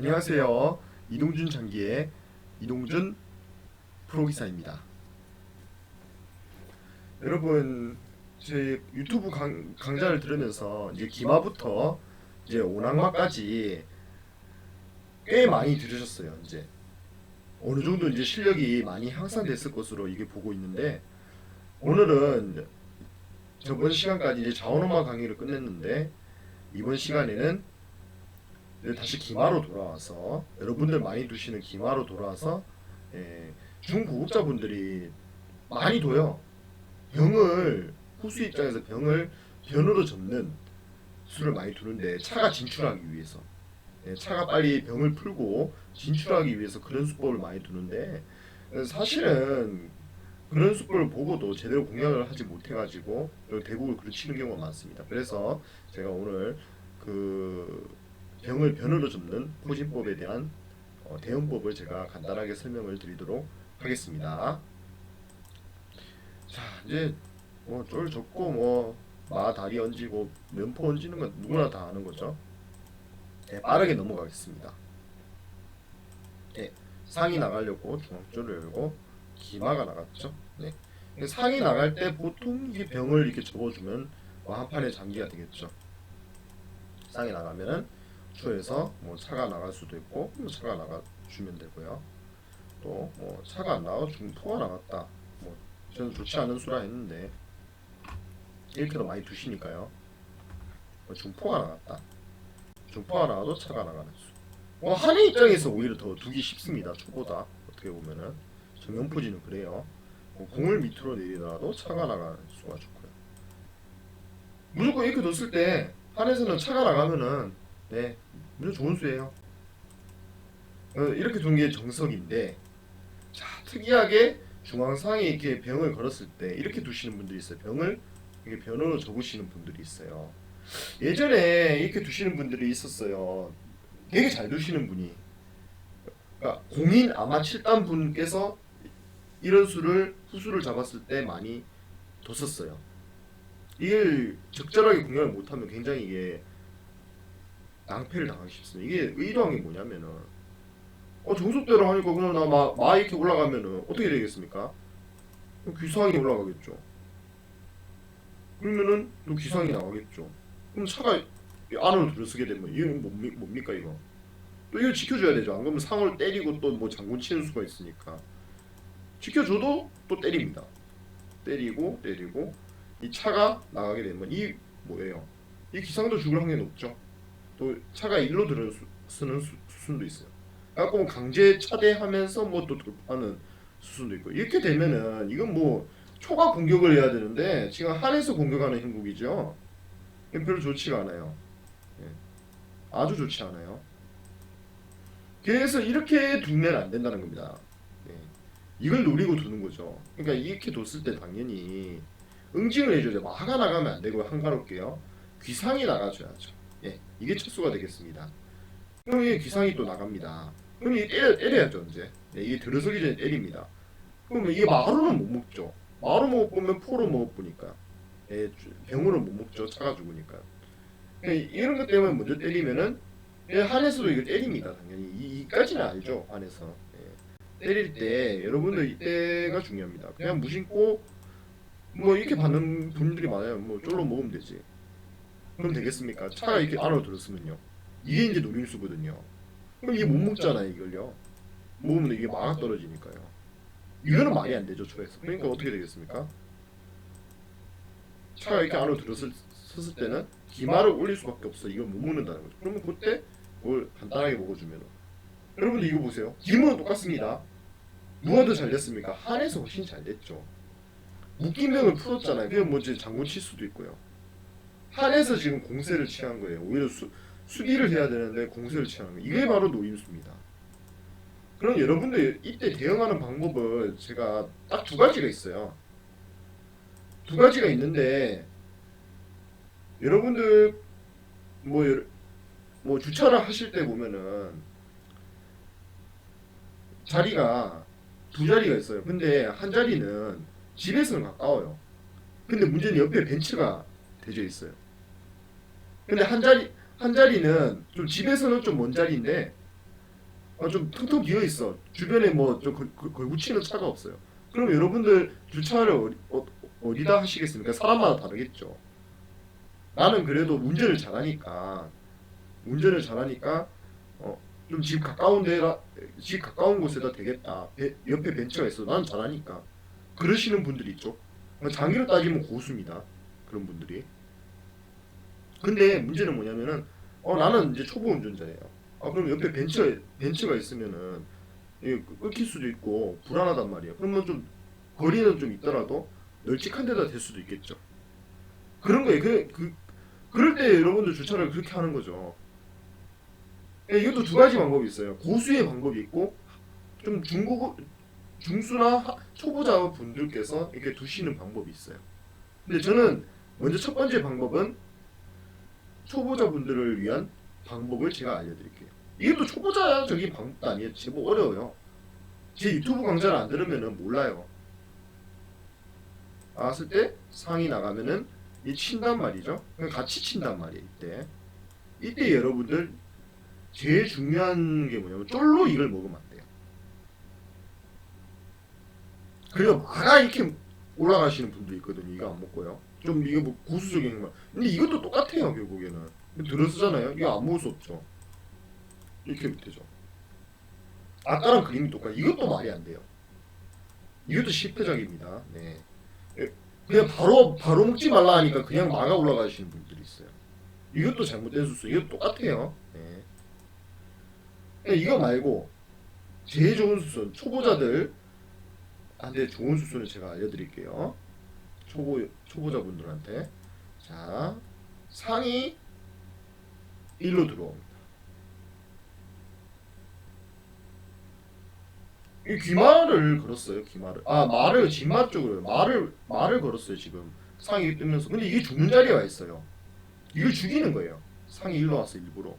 안녕하세요. 이동준 장기의 이동준 프로기사입니다. 여러분 제 유튜브 강, 강좌를 들으면서 이제 기마부터 이제 오낙마까지 꽤 많이 들으셨어요. 이제 어느 정도 이제 실력이 많이 향상됐을 것으로 이게 보고 있는데 오늘은 저번 시간까지 이제 자원어마 강의를 끝냈는데 이번 시간에는 다시 기마로 돌아와서 여러분들 많이 두시는 기마로 돌아와서 예, 중고급자분들이 많이 둬요. 병을 호수 입장에서 병을 변으로 접는 수를 많이 두는데 차가 진출하기 위해서 예, 차가 빨리 병을 풀고 진출하기 위해서 그런 수법을 많이 두는데 예, 사실은 그런 수법을 보고도 제대로 공략을 하지 못해가지고 대국을 그르치는 경우가 많습니다. 그래서 제가 오늘 그 병을 변으로 접는 포진법에 대한 어, 대응법을 제가 간단하게 설명을 드리도록 하겠습니다. 자 이제 뭐쫄 접고 뭐 마 다리 얹고 면포 얹는 건 누구나 다 아는 거죠. 네, 빠르게 넘어가겠습니다. 네, 상이 나가려고 중앙줄을 열고 기마가 나갔죠. 네. 상이 나갈 때 보통 이 병을 이렇게 접어주면 뭐 한 판의 장기가 되겠죠. 상이 나가면은 추에서 뭐 차가 나갈 수도 있고 뭐 차가 나가 주면 되고요. 또 뭐 차가 안 나가 중포가 나갔다. 뭐 저는 좋지 않은 수라 했는데 이렇게도 많이 두시니까요. 뭐 중포가 나갔다. 중포가 나가도 차가 나가는 수. 뭐 한의 입장에서 오히려 더 두기 쉽습니다. 초보다 어떻게 보면은 정연포지는 그래요. 뭐 공을 밑으로 내리더라도 차가 나가는 수가 좋고요. 무조건 이렇게 뒀을 때 한에서는 차가 나가면은 네 무조건 좋은 수예요. 어, 이렇게 둔게 정석인데 자 특이하게 중앙상에 이렇게 병을 걸었을 때 이렇게 두시는 분들이 있어요. 병을 이렇게 변으로 접으시는 분들이 있어요. 예전에 이렇게 두시는 분들이 있었어요. 되게 잘 두시는 분이. 그러니까 공인 아마 7단 분께서 이런 수를 후수를 잡았을 때 많이 뒀었어요. 이걸 적절하게 공략을 못하면 굉장히 이게 낭패를 당하기 쉽습니다. 이게 의도한 게 뭐냐면은 어 정석대로 하니까 그냥 나마 마 이렇게 올라가면은 어떻게 되겠습니까? 귀상이 올라가겠죠. 그러면은 또 귀상이 나가겠죠. 그럼 차가 이 안으로 들어서게 되면 이건 뭡니- 뭡니까 이거? 또 이걸 지켜줘야 되죠. 안 그러면 상을 때리고 또 뭐 장군 치는 수가 있으니까 지켜줘도 또 때립니다. 때리고 때리고 이 차가 나가게 되면 이 뭐예요? 이 기상도 죽을 확률이 높죠. 또 차가 일로 들어 쓰는 수, 수순도 있어요. 갖고 뭐 강제 차대하면서 뭐 또 돌파하는 수순도 있고 이렇게 되면은 이건 뭐 초과 공격을 해야 되는데 지금 한에서 공격하는 형국이죠. 별로 좋지가 않아요. 예. 아주 좋지 않아요. 그래서 이렇게 두면 안 된다는 겁니다. 예. 이걸 노리고 두는 거죠. 그러니까 이렇게 뒀을 때 당연히 응징을 해줘야죠. 마가 나가면 안 되고 한가롭게요. 귀상이 나가줘야죠. 예, 이게 첫 수가 되겠습니다. 그럼 이게 귀상이 또 나갑니다. 그럼 이게 때려, 때려야죠 이제. 예, 이게 들어서기 전에 때립니다. 그러면 이게 마루는 못 먹죠. 마루 못 보면 포로 못 보니까. 예, 주- 병으로 못 먹죠. 차가 죽으니까. 예, 이런 것 때문에 먼저 때리면은 예, 한에서도 이거 때립니다. 당연히 이, 이까지는 알죠. 한에서. 예. 때릴 때 여러분들 이때가 중요합니다. 그냥 무심코 뭐 이렇게 받는 분들이 많아요. 뭐 쫄로 먹으면 되지. 그럼 되겠습니까? 차가 이렇게 안으로 들었으면요. 이게 이제 노림수거든요. 그럼 이게 못 먹잖아요, 이걸요. 먹으면 이게 막아 떨어지니까요. 이거는 말이 안 되죠, 초에서. 그러니까 어떻게 되겠습니까? 차가 이렇게 안으로 들었을 섰을 때는 기마를 올릴 수밖에 없어. 이걸 못 먹는다는 거죠. 그러면 그때 뭘 간단하게 먹어주면 여러분들 이거 보세요. 기모는 똑같습니다. 누가 더 잘 됐습니까? 한에서 훨씬 잘 됐죠. 묶인 병을 풀었잖아요. 그냥 뭐지 장군 칠 수도 있고요. 한에서 지금 공세를 취한 거예요. 오히려 수, 수비를 해야 되는데 공세를 취하는 거예요. 이게 바로 노임수입니다. 그럼 여러분들 이때 대응하는 방법을 제가 딱 두 가지가 있어요. 두 가지가 있는데 여러분들 뭐, 뭐 주차를 하실 때 보면은 자리가 두 자리가 있어요. 근데 한 자리는 집에서는 가까워요. 근데 문제는 옆에 벤치가 대져 있어요. 근데 한 자리 한 자리는 좀 집에서는 좀 먼 자리인데 어, 좀 텅텅 비어 있어. 주변에 뭐좀 걸붙이는 차가 없어요. 그럼 여러분들 주차를 어디, 어, 어디다 하시겠습니까? 사람마다 다르겠죠. 나는 그래도 운전을 잘하니까 운전을 잘하니까 어, 좀 집 가까운 데라 집 가까운 곳에다 되겠다. 배- 옆에 벤처가 있어. 나는 잘하니까. 그러시는 분들이 있죠. 뭐 장기로 따지면 고수입니다. 그런 분들이. 근데 문제는 뭐냐면은 어 나는 이제 초보 운전자예요. 아 그럼 옆에 벤처 벤처가 있으면은 이게 끊길 수도 있고 불안하단 말이에요. 그러면 좀 거리는 좀 있더라도 널찍한 데다 댈 수도 있겠죠. 그런 거예요. 그, 그 그럴 때 여러분들 주차를 그렇게 하는 거죠. 예, 이것도 두 가지 방법이 있어요. 고수의 방법이 있고 좀 중고 중수나 하- 초보자 분들께서 이렇게 두시는 방법이 있어요. 근데 저는 먼저 첫 번째 방법은 초보자 분들을 위한 방법을 제가 알려드릴게요. 이게 또 초보자적인 방법도 아니에요. 제법 어려워요. 제 유튜브 강좌를 안 들으면 몰라요. 나왔을 때 상이 나가면은 이 친단 말이죠. 같이 친단 말이에요. 이때 이때 여러분들 제일 중요한 게 뭐냐면 쫄로 이걸 먹으면 안 돼요. 그리고 마가 이렇게 올라가시는 분도 있거든요. 이거 안 먹고요. 좀 이게 뭐 고수적인 거. 근데 이것도 똑같아요 결국에는. 들어쓰잖아요. 이거 안 먹을 수 없죠. 이렇게 되죠. 아까랑 그림이 똑같아. 이것도 말이 안 돼요. 이것도 실패작입니다. 네. 예, 그냥 바로 바로 먹지 말라 하니까 그냥 막아 올라가시는 분들이 있어요. 이것도 잘못된 수수. 이것도 똑같아요. 네. 예, 이거 말고 제일 좋은 수순 초보자들 한테 좋은 수순을 제가 알려드릴게요. 초보 초보자분들한테 자 상이 1로 들어옵니다. 이 귀마를 걸었어요. 귀마를 아 말을 진마 쪽으로 말을 말을 걸었어요 지금 상이 뜨면서 근데 이게 죽는 자리에 와 있어요. 이걸 죽이는 거예요. 상이 일로 와서 일부러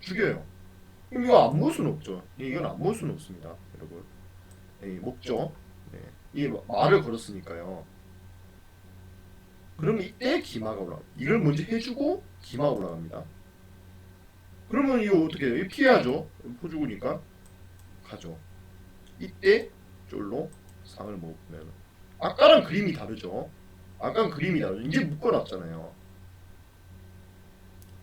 죽여요. 그럼 이거 안 수는 없죠. 이건 안 수는 없습니다, 여러분. 네, 먹죠. 네. 이 말을 걸었으니까요. 그러면 이때 기마가 올라가. 이걸 먼저 해주고 기마가 올라갑니다. 그러면 이거 어떻게 해요? 피해야죠. 포주구니까 가죠. 이때 쫄로 상을 먹으면 아까랑 그림이 다르죠. 아까는 그림이 다르죠. 이제 묶어놨잖아요.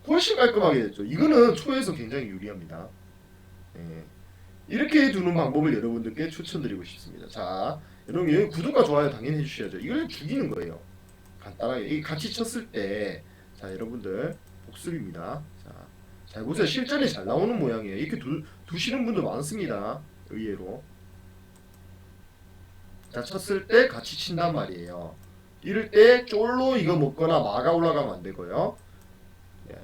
훨씬 깔끔하게 됐죠. 이거는 초에서 굉장히 유리합니다. 예. 이렇게 두는 방법을 여러분들께 추천드리고 싶습니다. 자, 여러분 구독과 좋아요 당연히 해주셔야죠. 이걸 죽이는 거예요. 간단하게 이 같이 쳤을 때, 자 여러분들 복습입니다. 자, 잘 보세요. 실전에 잘 나오는 모양이에요. 이렇게 두, 두시는 분도 많습니다. 의외로. 자 쳤을 때 같이 친단 말이에요. 이럴 때 쫄로 이거 먹거나 마가 올라가면 안 되고요. 예.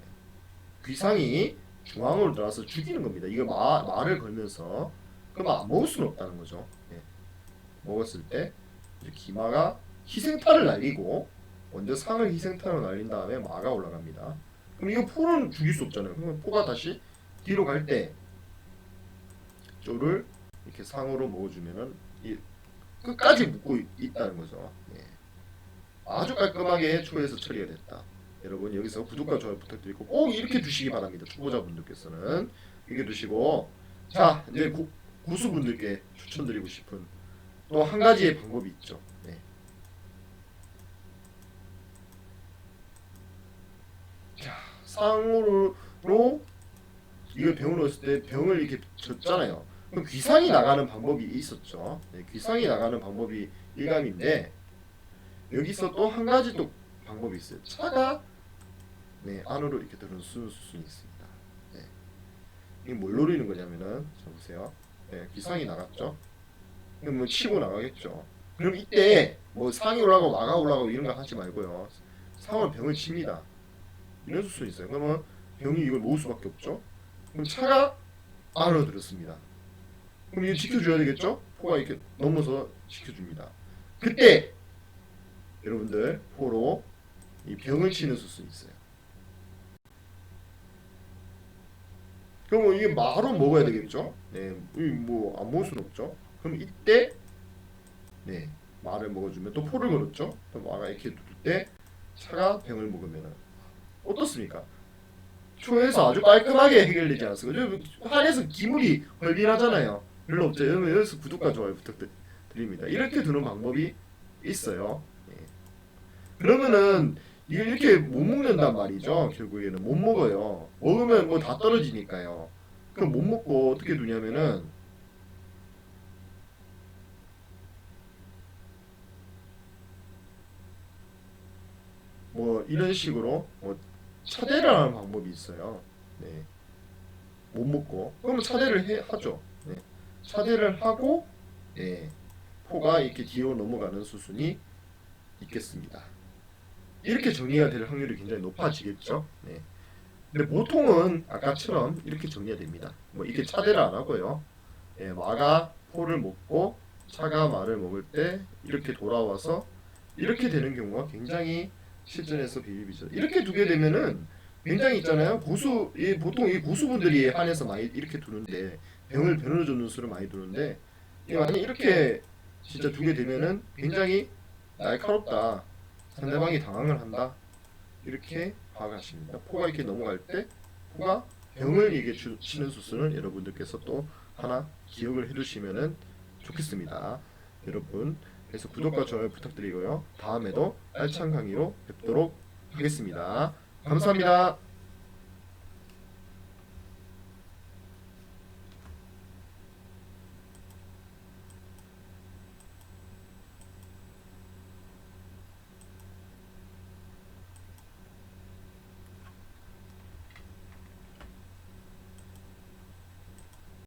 귀상이 중앙으로 들어와서 죽이는 겁니다. 이거 마, 말을 걸면서 그럼 안 먹을 수는 없다는 거죠. 예. 먹었을 때 기마가 희생타를 날리고 먼저 상을 희생타로 날린 다음에 마가 올라갑니다. 그럼 이거 포는 죽일 수 없잖아요. 그러면 포가 다시 뒤로 갈 때 쪼를 이렇게 상으로 먹어주면은 이 끝까지 묶고 있, 있다는 거죠. 예. 아주 깔끔하게 초에서 처리가 됐다. 여러분 여기서 구독과 좋아요 부탁드리고 꼭 이렇게 두시기 바랍니다. 초보자분들께서는 이렇게 두시고 자 이제 고, 고수분들께 추천드리고 싶은 또 한 가지의 방법이 있죠. 네. 자 상으로 이걸 병을 넣었을 때 병을 이렇게 줬잖아요. 그럼 귀상이 나가는 방법이 있었죠. 네, 귀상이 나가는 방법이 일감인데 여기서 또 한 가지 또 방법이 있어요. 차가 네 안으로 이렇게 들어오는 수- 수순이 있습니다. 네. 이게 뭘 노리는 거냐면은 자 보세요. 네, 귀상이 나갔죠. 그럼 뭐 치고 나가겠죠. 그럼 이때 뭐 상이 올라가고 마가 올라가고 이런 거 하지 말고요. 상을 병을 칩니다. 이런 수순이 있어요. 그러면 병이 이걸 모을 수밖에 없죠. 그럼 차가 안으로 들었습니다. 그럼 이거 지켜줘야 되겠죠? 포가 이렇게 넘어서 지켜줍니다. 그때 여러분들 포로 이 병을 치는 수순이 있어요. 그럼 이게 마로 먹어야 되겠죠? 네, 뭐안 먹을 수는 없죠. 그럼 이때 네 마를 먹어주면 또 포를 걸었죠. 또 마가 이렇게 둘때 차가 병을 먹으면 어떻습니까? 초에서 아주 깔끔하게 해결되지 않았어요. 한에서 기물이 헐빈하잖아요. 별로 없죠. 여러분 여기서 구독과 좋아요 부탁드립니다. 이렇게 두는 방법이 있어요. 예. 그러면은 이걸 이렇게 못 먹는단 말이죠. 결국에는 못 먹어요. 먹으면 뭐 다 떨어지니까요. 그럼 못 먹고 어떻게 두냐면은 뭐 이런 식으로 뭐 차대를 하는 방법이 있어요. 네. 못 먹고 그러면 차대를 해 하죠. 네. 차대를 하고 예. 포가 이렇게 뒤로 넘어가는 수순이 있겠습니다. 이렇게 정리가 될 확률이 굉장히 높아지겠죠. 네. 근데 보통은 아까처럼 이렇게 정리가 됩니다. 뭐 이렇게 차대를 안 하고요. 예, 마가 포를 먹고 차가 마를 먹을 때 이렇게 돌아와서 이렇게 되는 경우가 굉장히 실전에서 비비죠. 이렇게 두게 되면은 굉장히 있잖아요. 고수 이 보통 이 고수분들이 한에서 많이 이렇게 두는데 병을 변으로 줬는 수를 많이 두는데 이 만약 이렇게 진짜 두게 되면은 굉장히 날카롭다. 상대방이 당황을 한다. 이렇게 파악하십니다. 포가 이렇게 넘어갈 때 포가 병을 이게 주, 치는 수순을 여러분들께서 또 하나 기억을 해두시면은 좋겠습니다. 여러분 그래서 구독과 좋아요 부탁드리고요. 다음에도 알찬 강의로 뵙도록 하겠습니다. 감사합니다.